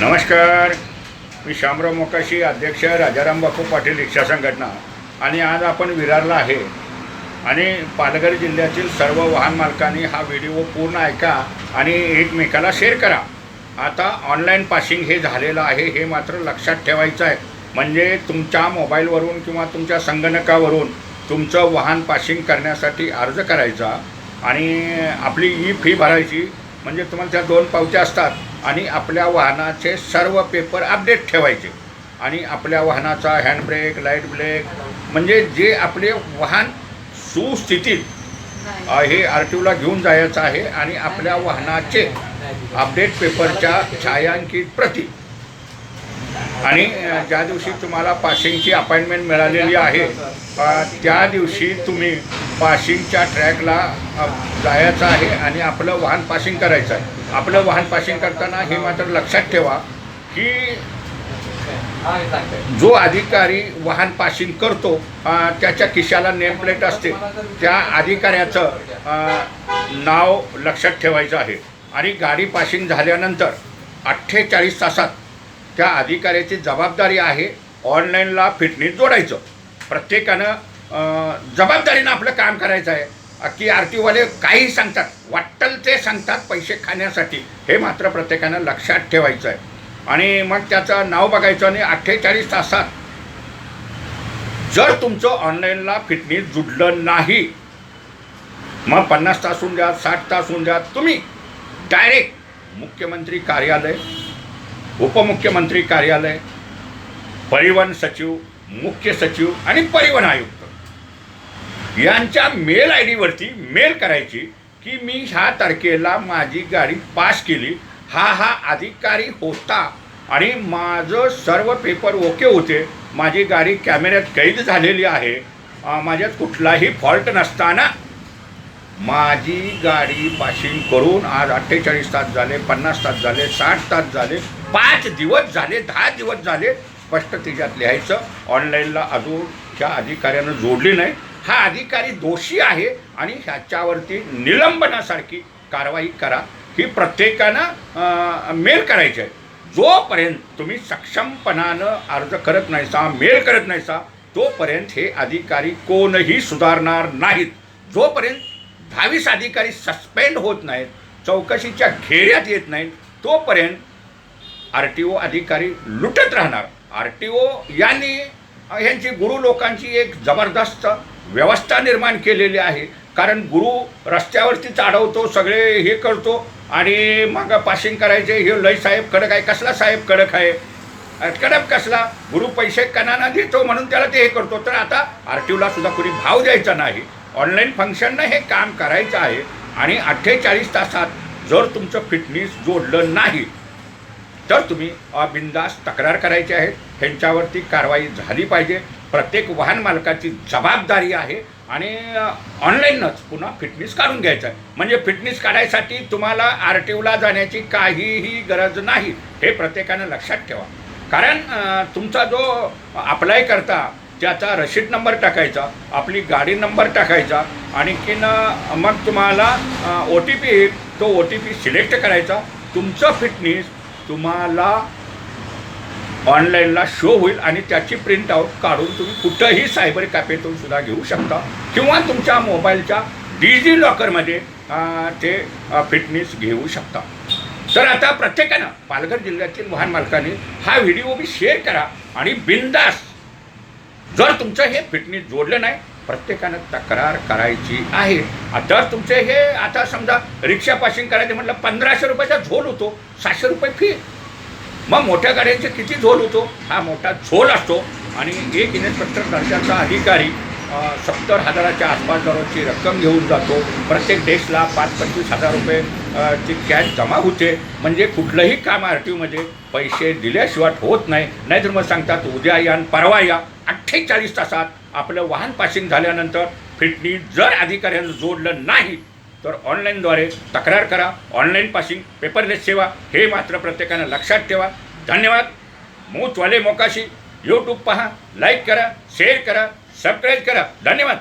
नमस्कार. मी शामराव मोकाशी अध्यक्ष राजाराम बापू पाटील रिक्षा संघटना. आणि आज आपण विरारला आहे. आणि पालघर जिल्ह्यातील सर्व वाहन मालकांनी हा व्हिडिओ पूर्ण ऐका आणि एकमेकाला शेअर करा. आता ऑनलाईन पासिंग हे झालेलं आहे हे मात्र लक्षात ठेवायचं आहे. म्हणजे तुमच्या मोबाईलवरून किंवा तुमच्या संगणकावरून तुमचं वाहन पासिंग करण्यासाठी अर्ज करायचा आणि आपली ई फी भरायची. म्हणजे तुम्हाला त्या दोन पावत्या असतात. आणि आपल्या वाहनाचे सर्व पेपर अपडेट ठेवायचे. आणि आपल्या वाहनाचा हँडब्रेक लाइट ब्रेक म्हणजे जे आपले वाहन सुस्थितीत हे आर टी ओला घेऊन जायचं आहे आणि आपल्या वाहनाचे अपडेट पेपरच्या छायांकित प्रती. आणि ज्या दिवशी तुम्हाला पासिंगची अपॉइंटमेंट मिळालेली आहे त्या दिवशी तुम्ही पासिंगच्या ट्रॅकला जायचं आहे आणि आपलं वाहन पासिंग करायचं आहे. आपलं वाहन पासिंग करताना हे मात्र लक्षात ठेवा की जो अधिकारी वाहन पासिंग करतो त्याच्या खिशाला नेम प्लेट असते. त्या अधिकाऱ्याचं नाव लक्षात ठेवायचं आहे. आणि गाडी पासिंग झाल्यानंतर अठ्ठेचाळीस तासात त्या अधिकाऱ्याची जबाबदारी आहे ऑनलाईनला फिटनेस जोडायचं. प्रत्येकानं जबाबदारीनं आपलं काम करायचं आहे. की आर टीवाले काही सांगतात. वाटल ते सांगतात पैसे खाण्यासाठी. हे मात्र प्रत्येकानं लक्षात ठेवायचं आहे. आणि मग त्याचं नाव बघायचं आणि अठ्ठेचाळीस तासात जर तुमचं ऑनलाईनला फिटनेस जुडलं नाही मग पन्नास तास होऊन द्या साठ तास होऊन द्या. तुम्ही डायरेक्ट मुख्यमंत्री कार्यालय उपमुख्यमंत्री कार्यालय परिवहन सचिव मुख्य सचिव आणि परिवहन आयुक्त यांच्या मेल आय डीवरती मेल करायची की मी ह्या तारखेला माझी गाडी पास केली. हा हा अधिकारी होता आणि माझं सर्व पेपर ओके होते. माझी गाडी कॅमेऱ्यात कैद झालेली आहे. माझ्यात कुठलाही फॉल्ट नसताना माझी गाडी पासिंग करून आज अठ्ठेचाळीस तास झाले पन्नास तास झाले साठ तास झाले पाच दिवस झाले दहा दिवस झाले. स्पष्ट त्याच्यात लिहायचं ऑनलाईनला अजून त्या अधिकाऱ्यानं जोडली नाही. हा अधिकारी दोषी आहे आणि ह्याच्यावरती निलंबनासारखी कारवाई करा. ही प्रत्येकानं मेल करायची आहे. जोपर्यंत तुम्ही सक्षमपणानं अर्ज करत नाहीसा मेल करत नाहीसा तोपर्यंत हे अधिकारी कोणही सुधारणार नाहीत. जोपर्यंत दहावीस अधिकारी सस्पेंड होत नाहीत चौकशीच्या घेऱ्यात येत नाहीत तोपर्यंत आर टी ओ अधिकारी लुटत राहणार. आर टी ओ यांनी ह्यांची यांची गुरु लोकांची एक जबरदस्त व्यवस्था निर्माण केलेली आहे. कारण गुरु रस्त्यावरती चाढवतो सगळे हे करतो आणि मग पासिंग करायचे हे लय साहेब कडक आहे. कसला साहेब कडक आहे? कडक कसला? गुरु पैसे कणाना देतो म्हणून त्याला ते हे करतो. तर आता आर टी ओला सुद्धा कुणी भाव द्यायचा नाही. ऑनलाईन फंक्शननं हे काम करायचं आहे. आणि अठ्ठेचाळीस तासात जर तुमचं फिटनेस जोडलं नाही तर तुम्ही अ, तक्रार करायची आहे. ह्यांच्यावरती कारवाई झाली पाहिजे. प्रत्येक वाहन मालकाची जबाबदारी आहे आणि ऑनलाईनच पुन्हा फिटनेस काढून घ्यायचं आहे. म्हणजे फिटनेस काढायसाठी तुम्हाला आर टी ओला जाण्याची काहीही गरज नाही हे प्रत्येकानं लक्षात ठेवा. कारण तुमचा जो अप्लाय करता त्याचा रशीद नंबर टाकायचा आपली गाडी नंबर टाकायचा आणखीन मग तुम्हाला ओ टी पी येईल तो ओ टी पी सिलेक्ट करायचा. तुमचं फिटनेस तुम्हाला ऑनलाईनला शो होईल आणि त्याची प्रिंट आऊट काढून तुम्ही कुठंही सायबर कॅफेतून सुद्धा घेऊ शकता. किंवा तुमच्या मोबाईलच्या डिजी लॉकरमध्ये ते फिटनेस घेऊ शकता. तर आता प्रत्येकानं पालघर जिल्ह्यातील वाहन मालकांनी हा व्हिडिओ बी शेअर करा आणि बिंदास जर तुमचं हे फिटनेस जोडलं नाही प्रत्येकानं तक्रार करायची आहे. तर तुमचे हे आता समजा रिक्षा पासिंग करायचे म्हटलं पंधराशे रुपयाचा झोल होतो सातशे रुपये फी मग मोठ्या गाड्यांचे किती झोल होतो? हा मोठा झोल असतो. आणि एक इन्स्पेक्टर दर्जाचा अधिकारी सत्तर हजाराच्या आसपास दररोजची रक्कम घेऊन जातो. प्रत्येक डेस्कला पाच पंचवीस हजार रुपये ची कॅश जमा होते. म्हणजे कुठलंही काम आर टी ओमध्ये पैसे दिल्याशिवाय होत नाही. नाहीतर मग सांगतात उद्या या आणि परवा या. अठ्ठेचाळीस तासात आपलं वाहन पासिंग झाल्यानंतर फिटनी जर अधिकाऱ्यानं जोडलं नाही तर ऑनलाईनद्वारे तक्रार करा ऑनलाईन पासिंग पेपरलेस सेवा हे मात्र प्रत्येकानं लक्षात ठेवा. धन्यवाद. मूचवाले मोकाशी. यूट्यूब पहा लाईक करा शेअर करा सबस्क्राईब करा. धन्यवाद.